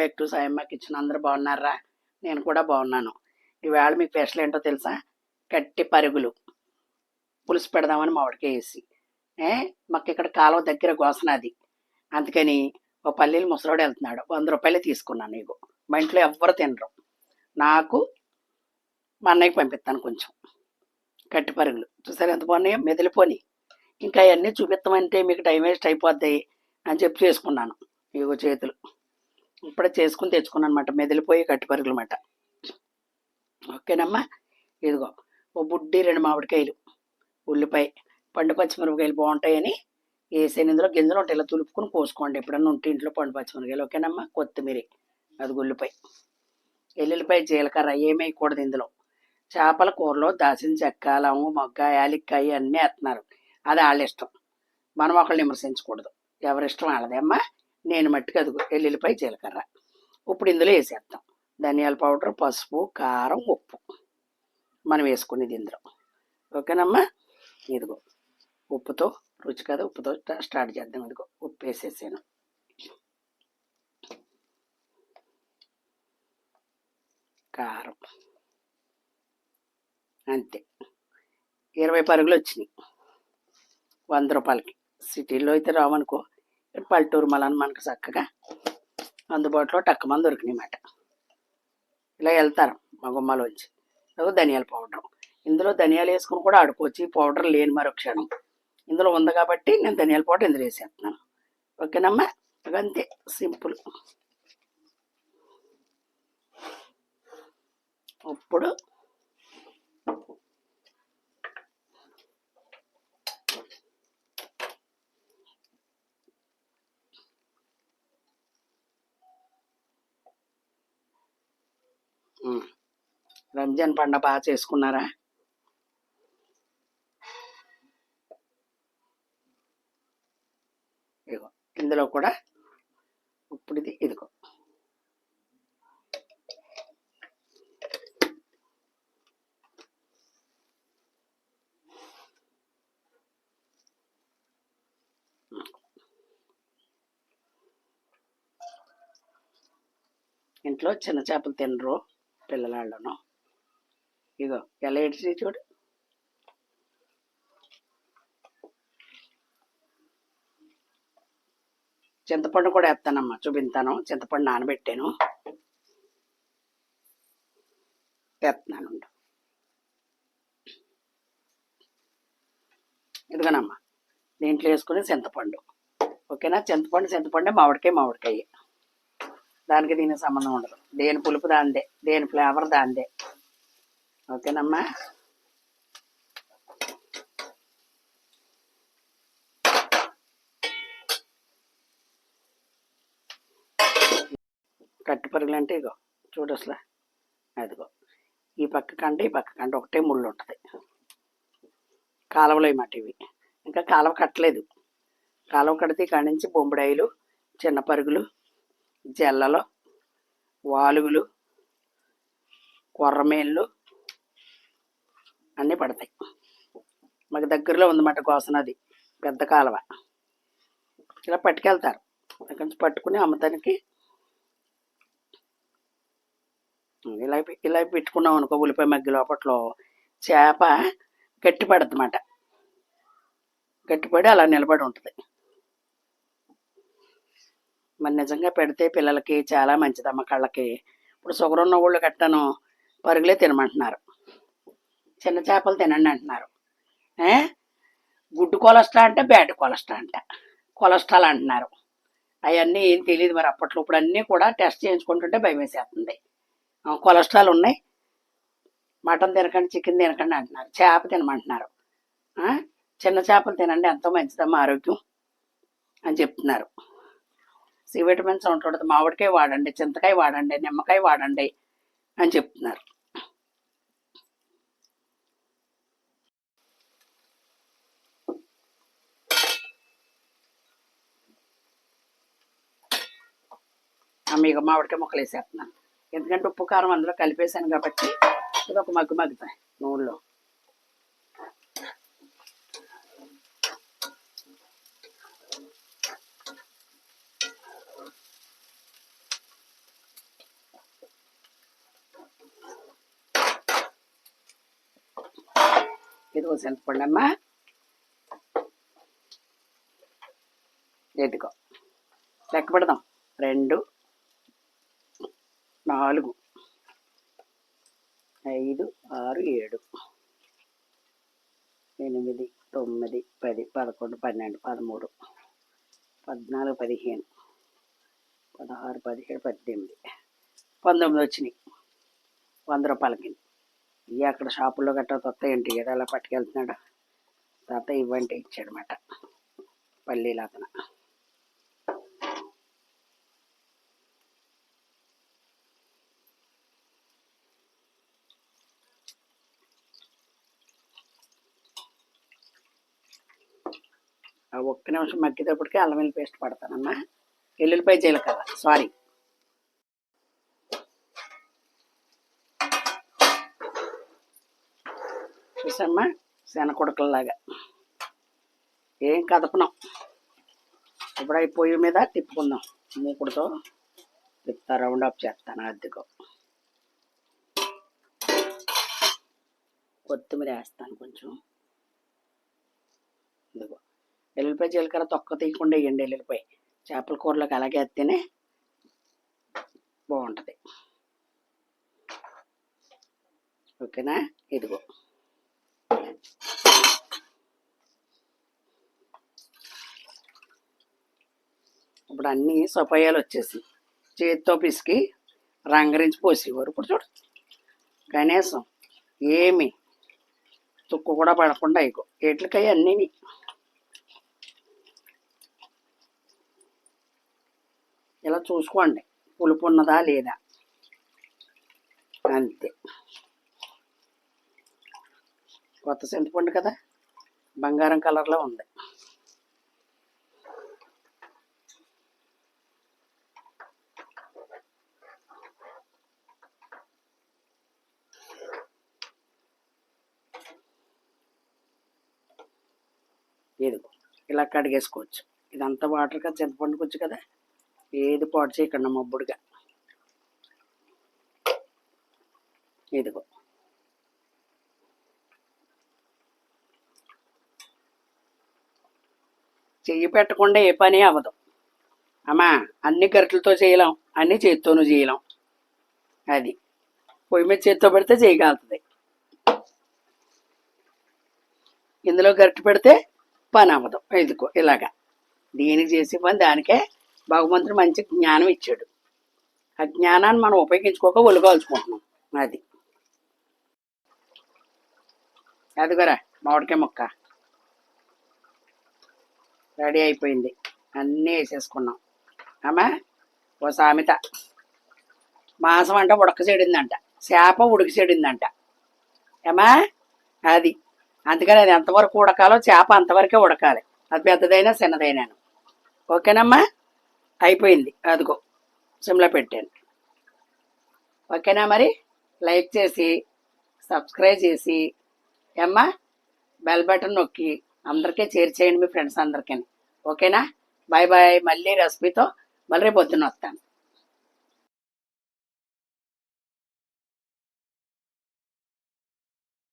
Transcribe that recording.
Back to Sayamma kitchen అందరూ బాగున్నారా? నేను కూడా బాగున్నాను. ఈవేళ మీకు స్పెషల్ ఏంటో తెలుసా? కట్టి పరుగులు. పులుసు పెడదామని మామిడికాయ వేసి. ఏ? మాకు ఇక్కడ కాలువ దగ్గర గోసనాది అందుకని ఓ పల్లీలు ముసలోడు వెళ్తున్నాడు. వంద రూపాయలు తీసుకున్నాను నీకు మా ఇంట్లో ఎవ్వరు తినరు. నాకు మా అన్నయ్యకి పంపిస్తాను కొంచెం. కట్టి పరుగులు. చూసారు ఎంత బాగున్నాయో? మెదిలిపోని. ఇంకా అవన్నీ చూపిస్తామంటే మీకు టైం వేస్ట్ అయిపోద్ది అని చెప్పి చేసుకున్నాను. ఇగో చేతులు. ఇప్పుడే చేసుకుని తెచ్చుకున్నాను అనమాట మెదిలిపోయి కట్టి అన్నమాట ఓకేనమ్మా? ఇదిగో ఓ బుడ్డి రెండు మామిడికాయలు ఉల్లిపాయ పండు పచ్చిమిరపకాయలు బాగుంటాయని వేసేని ఇందులో గింజలు ఉంటాయి ఇలా తులుపుకొని కోసుకోండి ఎప్పుడన్నా ఉంటే ఇంట్లో పండు పచ్చిమిరపకాయలు. ఓకేనమ్మా? కొత్తిమీర అది ఉల్లిపాయ. ఎల్లుల్లిపాయ జీలకర్ర ఏమేయకూడదు ఇందులో. చేపల కూరలో దాసిన చెక్క లవంగు మొగ్గ యాలిక్కాయ అన్నీ వేస్తున్నారు. అది వాళ్ళ ఇష్టం. మనం ఒకళ్ళు విమర్శించకూడదు. ఎవరిష్టం వాళ్ళదే అమ్మా? నేను మట్టుకు అది ఎల్లుల్లిపాయ జీలకర్ర. ఇప్పుడు ఇందులో వేసేస్తాం ధనియాల పౌడర్ పసుపు కారం ఉప్పు. మనం వేసుకునేది ఇందులో. ఓకేనమ్మా? ఇదిగో. ఉప్పుతో రుచి కదా ఉప్పుతో స్టార్ట్ చేద్దాం ఇదిగో. ఉప్పు వేసేసాను. కారం. అంతే. ఇరవై పరుగులు వచ్చినాయి. వంద రూపాయలకి. సిటీల్లో అయితే రావనుకో ఇక్కడ పల్లెటూరు మళ్ళీ మనకు చక్కగా అందుబాటులో టక్క మంది మాట ఇలా వెళ్తారు మా గుమ్మలోంచి. అదో ధనియాల పౌడర్. ఇందులో ధనియాలు వేసుకుని కూడా ఆడుకోవచ్చు. ఈ పౌడర్ లేని మరో క్షణం. ఇందులో ఉంది కాబట్టి నేను ధనియాల పౌడర్ ఇందులో వేసేస్తున్నాను. ఓకేనమ్మా? ఇక అంతే సింపుల్. ఇప్పుడు రంజాన్ పండుగ బాగా చేసుకున్నారా? ఇదిగో ఇందులో కూడా ఇప్పుడు ఇది ఇదిగో. ఇంట్లో చిన్న చేపలు తినరు పిల్లలాళ్ళను. ఇగో ఎలా ఏడ్చి చూడు. చింతపండు కూడా వేస్తానమ్మా చూపిస్తాను చింతపండు నానబెట్టాను. తెస్తున్నాను ఇదిగోనమ్మా దీంట్లో వేసుకుని చింతపండు. ఓకేనా? చింతపండు చింతపండు మామిడికాయ మామిడికాయ. దానికి దీనికి సంబంధం ఉండదు. దేని పులుపు దాందే దేని ఫ్లేవర్ దాందే ఓకేనమ్మా కట్టి పరుగులు అంటే ఇగో చూడు అసలు. అదిగో ఈ పక్క కంటే ఈ పక్క కంటే ఒకటే ముళ్ళు ఉంటుంది. కాలువలో మాట ఇవి. ఇంకా కాలువ కట్టలేదు. కాలువ కడితే కాడి నుంచి బొంబుడాయిలు చిన్న పరుగులు జల్లలు వాలుగులు కొర్రమేళ్ళు అన్నీ పడతాయి. మాకు దగ్గరలో ఉందన్నమాట గోసనది పెద్ద కాలువ. ఇలా పట్టుకెళ్తారు. అక్కడి నుంచి పట్టుకుని అమ్మతానికి ఇలా ఇలా పెట్టుకున్నాం అనుకో ఉల్లిపాయ మగ్గి లోపట్లో చేప గట్టి గట్టిపడి అలా నిలబడి ఉంటుంది. మరి నిజంగా పెడితే పిల్లలకి చాలా మంచిదమ్మ కళ్ళకి. ఇప్పుడు షుగర్ ఉన్న వాళ్ళు గట్టను పరుగులే తినమంటున్నారు. చిన్న చేపలు తినండి అంటున్నారు. గుడ్డు కొలెస్ట్రాల్ అంటే బ్యాడ్ కొలెస్ట్రాల్ అంట. కొలెస్ట్రాల్ అంటున్నారు. అవన్నీ ఏం తెలియదు మరి అప్పట్లో. ఇప్పుడు అన్నీ కూడా టెస్ట్ చేయించుకుంటుంటే భయం వేసేస్తుంది కొలెస్ట్రాల్ ఉన్నాయి. మటన్ తినకండి చికెన్ తినకండి అంటున్నారు. చేప తినమంటున్నారు. చిన్న చేపలు తినండి ఎంతో మంచిదమ్మా ఆరోగ్యం అని చెప్తున్నారు. సి విటమిన్స్ ఉంటుంది. మామిడికాయ వాడండి చింతకాయ వాడండి నిమ్మకాయ వాడండి అని చెప్తున్నారు. మీ మామిడికాయ ముక్కలు వేసేస్తున్నాను. ఎందుకంటే ఉప్పు కారం అందులో కలిపేశాను కాబట్టి ఇది ఒక మగ్గు మగ్గుతాయి నూనెలో. ఇదిగో చింతపండి అమ్మా ఇదిగో. లెక్క పెడదాం. రెండు. నాలుగు. ఐదు ఆరు ఏడు. ఎనిమిది తొమ్మిది పది పదకొండు పన్నెండు పదమూడు పద్నాలుగు పదిహేను పదహారు పదిహేడు పద్దెనిమిది. పంతొమ్మిది వచ్చినాయి. వంద రూపాయలకి ఇవి అక్కడ షాపుల్లో గట్రా ఏంటి? ఏదో అలా పట్టుకెళ్తున్నాడు? తాత ఇవ్వండి ఇచ్చాడనమాట పల్లీలు అతను. ఒక్క నిమిషం మగ్గేటప్పటికి అల్లం వెల్లుల్లి పేస్ట్ పడతానమ్మా. ఎల్లుల్లిపాయ జీలకర్ర సారీ చూసమ్మా? శనకొడకల్లాగా ఏం కదపనం? ఇప్పుడు అవి పొయ్యి మీద తిప్పుకుందాం. మూకుడుతో తిప్పుతా రౌండ్ అప్ చేస్తాను అద్దెకు. కొత్తిమీర వేస్తాను కొంచెం. ఇదిగో. ఎల్లుల్లిపాయ జీలకర్ర తొక్క తీయకుండా వేయండి ఎల్లుల్లిపాయ. చేపల కూరలోకి అలాగే వేస్తేనే బాగుంటుంది. ఓకేనా? ఇదిగో. ఇప్పుడు అన్నీ సపాయాలు వచ్చేసి చేతితో పిసికి రంగరించి పోసేవారు ఇప్పుడు చూడు. కనీసం ఏమి తుక్కు కూడా పడకుండా ఇగో ఎట్లకాయ అన్నీ ఇలా చూసుకోండి. పులుపు ఉన్నదా లేదా? అంతే. కొత్త చింతపండు కదా? బంగారం కలర్లో ఉంది. ఇదిగో ఇలా కడిగేసుకోవచ్చు. ఇదంతా వాటర్గా కదా? కొంచెం కదా? ఏది పాటు చేయకుండా మబ్బుడుగా. ఇదిగో. చెయ్యి పెట్టకుండా ఏ పని అవ్వదు. అమ్మా అన్ని గరిటలతో చేయలేం అన్ని చేతితోనూ చేయలేం. అది. పొయ్యి మీద చేత్తో పెడితే చేయగలుగుతుంది. ఇందులో గరిట పెడితే పని అవ్వదు. ఇదిగో ఇలాగా. దీనికి చేసే పని దానికే భగవంతుడు మంచి జ్ఞానం ఇచ్చాడు. ఆ జ్ఞానాన్ని మనం ఉపయోగించుకోక ఒలుగాల్చుకుంటున్నాం. అది. అదిగోరా మామిడికాయ ముక్క. రెడీ అయిపోయింది. అన్నీ వేసేసుకున్నాం. అమ్మా ఓ సామెత. మాంసం అంట ఉడక చెడిందంట చేప ఉడికి చేడిందంట ఏమా అది. అందుకని అది ఎంతవరకు ఉడకాలో చేప అంతవరకే ఉడకాలి. అది పెద్దదైనా చిన్నదైనాను. ఓకేనమ్మా? అయిపోయింది. అదిగో సిమ్లో పెట్టాను. ఓకేనా మరి? లైక్ చేసి సబ్స్క్రైబ్ చేసి ఏమ్మా? బెల్ బటన్ నొక్కి అందరికీ షేర్ చేయండి మీ ఫ్రెండ్స్ అందరికీ ఓకేనా? Bye bye. మళ్ళీ రెసిపీతో మళ్ళీ పొద్దున్న వస్తాను.